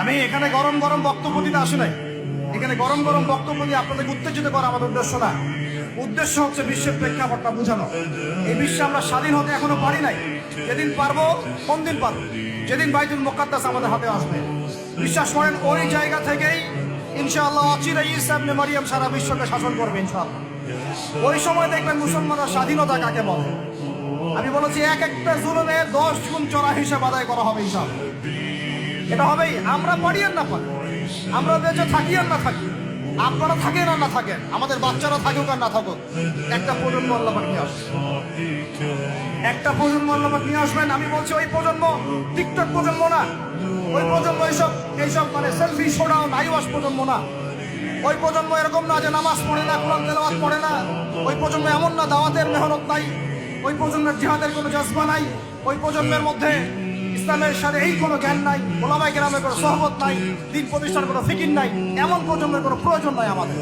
আমি এখানে গরম গরম বক্তব্য দিতে আসি নাই। এখানে গরম গরম বক্তব্য দিয়ে আপনাদেরকে উত্তেজিত করা আমাদের উদ্দেশ্য না। উদ্দেশ্য হচ্ছে বিশ্বের প্রেক্ষাপটটা বোঝানো। এই বিশ্বে আমরা স্বাধীন হতে এখনও পারি নাই। যেদিন পারব, কোন দিন পারব? যেদিন বাইতুল মোকাদ্দাস আমাদের হাতে আসবে। বিশ্বাস করেন, ওই জায়গা থেকেই ইনশাআল্লাহ অচিরে ইসাবনে মারিয়াম সারা বিশ্বকে শাসন করবে ইনশাআল্লাহ। ওই সময় দেখবেন মুসলমানরা স্বাধীনতা কাকে বলে? আমি বলেছি, এক একটা জুলুমের দশ গুণ চড়া হিসেবে আদায় করা হবে ইনশাআল্লাহ। এটা হবেই। আমরা পারি আর না পারি আমরা বেঁচে থাকি আর না থাকি। আপনারা থাকেন আর না থাকেন। আমাদের বাচ্চারা থাকুক আর না থাকুক। একটা প্রজন্ম আল্লাহ পাক নিয়ে আসবে। একটা প্রজন্ম আল্লাহ পাক নিয়ে আসবেন। আমি বলছি, ওই প্রজন্ম টিকটক প্রজন্ম না। ওই প্রজন্ম এইসব এইসব মানে সেলফি শোনাও, নাইওয়াস প্রজন্ম না। ওই প্রজন্ম এরকম না যে নামাজ পড়ে না, কোরআন তেলাওয়াত পড়ে না। ওই প্রজন্ম এমন না, দাওয়াতের মেহনত নাই। ওই প্রজন্মের জিহাদের কোনো জজবা নাই। ওই প্রজন্মের মধ্যে ইসলামের সাথে এই কোনো জ্ঞান নাই ওলামাই গ্রামের কোনো সহবত নাই, দিন প্রতিষ্ঠার কোনো ফিকির নাই, এমন প্রজন্মের কোনো প্রয়োজন নাই আমাদের।